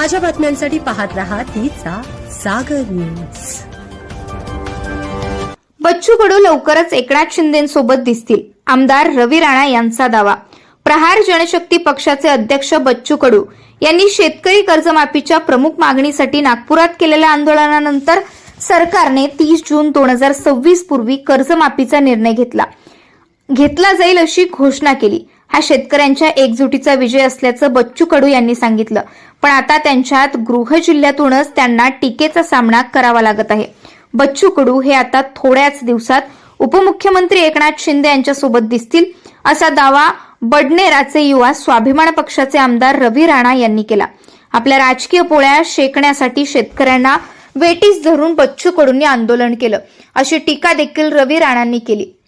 ताज्या बातम्यांसाठी पाहत राहा तिचा सागर न्यूज. बच्चू कडू लवकरच एकनाथ शिंदेसोबत दिसतील. आमदार रवी राणा यांचा दावा. प्रहार जनशक्ती पक्षाचे अध्यक्ष बच्चू कडू यांनी शेतकरी कर्जमाफीच्या प्रमुख मागणीसाठी नागपुरात केलेल्या आंदोलनानंतर सरकारने तीस जून दोन हजार सव्वीस पूर्वी कर्जमाफीचा निर्णय घेतला. घेतला जाईल अशी घोषणा केली. हा शेतकऱ्यांच्या एकजुटीचा विजय असल्याचं बच्चू कडू यांनी सांगितलं. पण आता त्यांच्यात गृह जिल्ह्यातूनच त्यांना टीकेचा सामना करावा लागत आहे. बच्चू कडू हे आता थोड्याच दिवसात उपमुख्यमंत्री एकनाथ शिंदे यांच्यासोबत दिसतील असा दावा बडनेराचे युवा स्वाभिमान पक्षाचे आमदार रवी राणा यांनी केला. आपल्या राजकीय पोळ्या शेकण्यासाठी शेतकऱ्यांना वेटीस धरून बच्चू कडूंनी आंदोलन केलं. अशी टीका देखील रवी राणांनी केली.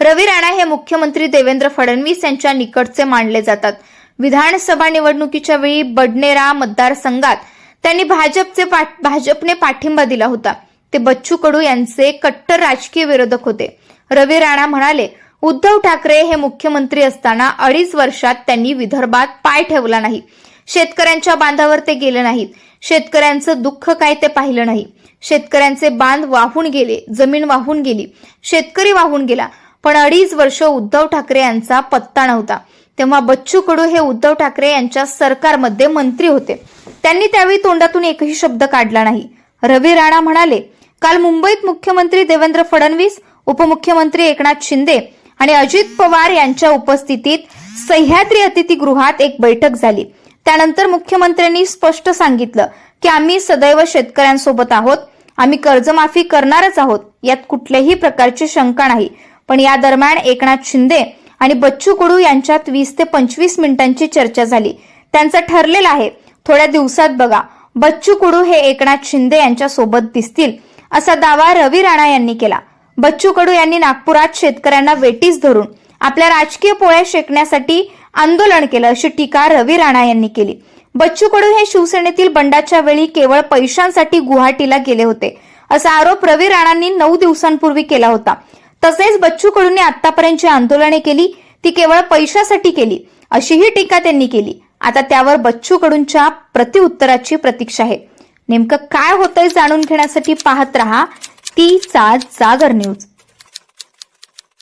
रवी राणा हे मुख्यमंत्री देवेंद्र फडणवीस यांच्या निकटचे मानले जातात. विधानसभा निवडणुकीच्या वेळी बडनेरा मतदारसंघात त्यांनी भाजपचे पाठ- भाजपने पाठिंबा दिला होता. ते बच्चू कडू यांचे कट्टर राजकीय विरोधक होते. रवी राणा म्हणाले उद्धव ठाकरे हे मुख्यमंत्री असताना अडीच वर्षात त्यांनी विदर्भात पाय ठेवला नाही. शेतकऱ्यांच्या बांधावर ते गेले नाहीत. शेतकऱ्यांचं दुःख काय ते पाहिलं नाही. शेतकऱ्यांचे बांध वाहून गेले जमीन वाहून गेली. शेतकरी वाहून गेला. पण अडीच वर्ष उद्धव ठाकरे यांचा पत्ता नव्हता. तेव्हा बच्चू कडू हे उद्धव ठाकरे यांच्या सरकारमध्ये मंत्री होते. त्यांनी त्यावेळी तोंडातून एकही शब्द काढला नाही. रवी राणा म्हणाले काल मुंबईत मुख्यमंत्री देवेंद्र फडणवीस उपमुख्यमंत्री एकनाथ शिंदे आणि अजित पवार यांच्या उपस्थितीत सह्याद्री अतिथीगृहात एक बैठक झाली. त्यानंतर मुख्यमंत्र्यांनी स्पष्ट सांगितलं की आम्ही सदैव शेतकऱ्यांसोबत आहोत. आम्ही कर्जमाफी करणारच आहोत. यात कुठल्याही प्रकारची शंका नाही. पण या दरम्यान एकनाथ शिंदे आणि बच्चू कडू यांच्यात वीस ते पंचवीस मिनिटांची चर्चा झाली. त्यांचं ठरलेलं आहे थोड्या दिवसात बघा बच्चू कडू हे एकनाथ शिंदे यांच्या सोबत दिसतील असा दावा रवी राणा यांनी केला. बच्चू कडू यांनी नागपुरात शेतकऱ्यांना वेटीस धरून आपल्या राजकीय पोळ्या शेकण्यासाठी आंदोलन केलं अशी टीका रवी राणा यांनी केली. बच्चू कडू हे शिवसेनेतील बंडाच्या वेळी केवळ पैशांसाठी गुवाहाटीला गेले होते असा आरोप रवी राणांनी नऊ दिवसांपूर्वी केला होता. तसेच बच्चू कडूंनी आतापर्यंत जी आंदोलने केली ती केवळ पैशासाठी केली अशीही टीका त्यांनी केली. आता त्यावर बच्चू कडूंच्या प्रतिउत्तराची प्रतीक्षा आहे. नेमकं काय होतंय जाणून घेण्यासाठी पाहत रहा ती जागर न्यूज.